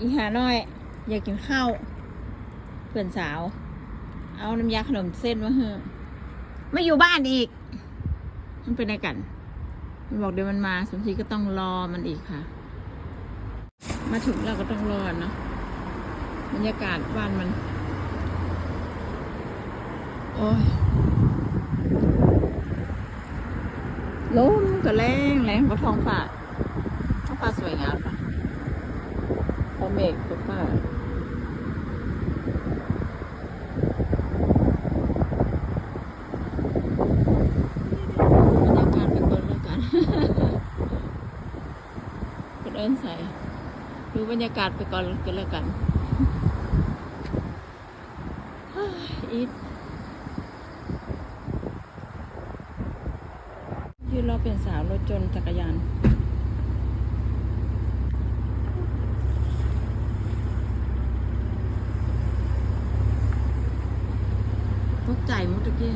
อีหาน้อย อยากกินข้าวเพื่อนสาว เอาน้ำยาขนมเส้นมาเฮอไม่อยู่บ้านอีก มันเป็นไงกัน มันบอกเดี๋ยวมันมาสมศรีก็ต้องรอมันอีกค่ะ มาถึงเราก็ต้องรอเนาะบรรยากาศบ้านมัน โอ้ยลมก็แรงแรงกว่าท้องฟ้าท้องฟ้าสวยงามนะ เมฆก็ฟ้าบรรยากาศไปก่อนแล้วกันคนเอิ้นใส่ดูบรรยากาศไปก่อนกันแล้วกันเฮ้ยอีทยืนรอเป็นสาวรถจนต์จักรยาน ใจหมดตะกี้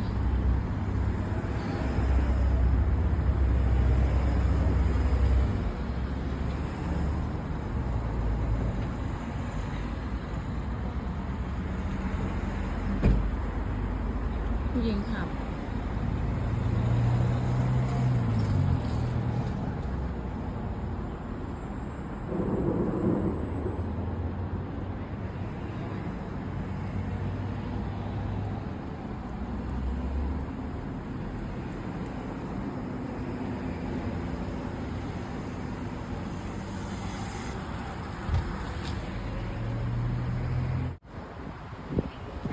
ผู้หญิงขับ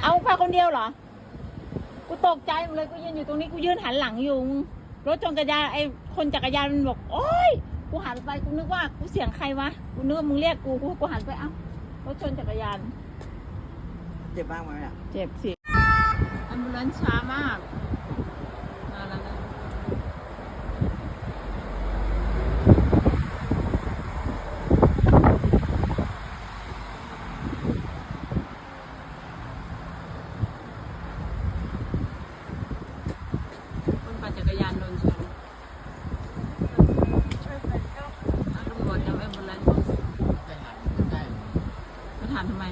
เอาพาคนเดียวเหรอ กูตกใจหมดเลย กูยืนอยู่ตรงนี้ กูยืนหันหลังอยู่ รถจนกระยานไอ้คนจักรยานมันบอก โอ๊ย กูหันไป กูนึกว่า กูเสียงใครวะ กูนึกว่ามึงเรียกกู กู กูหันไป เอ้า รถชนจักรยาน เจ็บบ้างไหมอะ เจ็บสิอัมบูเลนซ์ช้ามาก มาแล้วนะคนปั่นจักรยานโดนชนเอาตำรวจจับแอมบูเลนซ์มาถามทำไม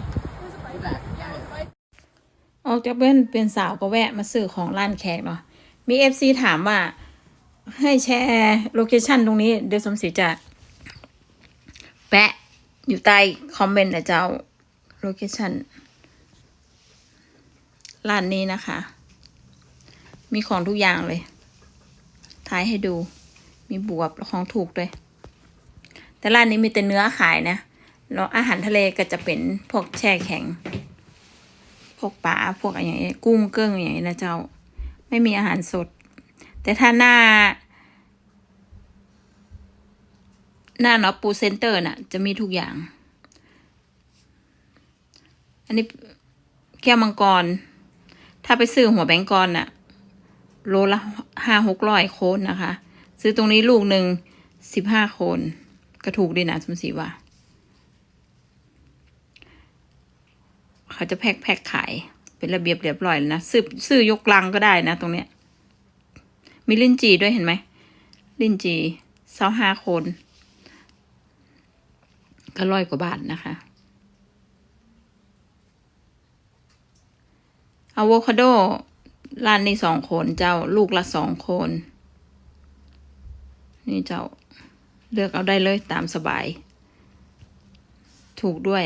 ออกจากเป็นเป็นสาวก็แวะมาซื้อของร้านแขกเนาะ มีเอฟซีถามว่า ให้แชร์โลเคชันตรงนี้ เดี๋ยวสมศรีจะแปะอยู่ใต้คอมเมนต์นะเจ้าโลเคชันร้านนี้นะคะ มีของทุกอย่างเลย ท้ายให้ดู มีบวบของถูกด้วย แต่ร้านนี้มีแต่เนื้อขายนะแล้วอาหารทะเลก็จะเป็นพวกแช่แข็ง พวกปลาพวกอะไรอย่างเงี้ยกุ้งเกิ้งอย่างเงี้ยนะเจ้า ไม่มีอาหารสด แต่ถ้าหน้า หน้าเนาะปูเซนเตอร์น่ะ จะมีทุกอย่าง อันนี้แก้วมังกร ถ้าไปซื้อหัวแบงกอนน่ะ โลละห้าหกร้อยโคนนะคะ ซื้อตรงนี้ลูกหนึ่งสิบห้าโคนก็ถูกดีนะสมศรีว่า เขาจะแพ็คแพ็คขายเป็นระเบียบเรียบร้อยแล้วนะซื้อซื้อยกลังก็ได้นะตรงเนี้ย มีลิ้นจีด้วยเห็นไหมลิ้นจีเซาห้าคน ก็ร้อยกว่าบาทนะคะอะโวคาโด ล้านนี่สองคนเจ้าลูกละสองคน นี่เจ้าเลือกเอาได้เลยตามสบาย ถูกด้วย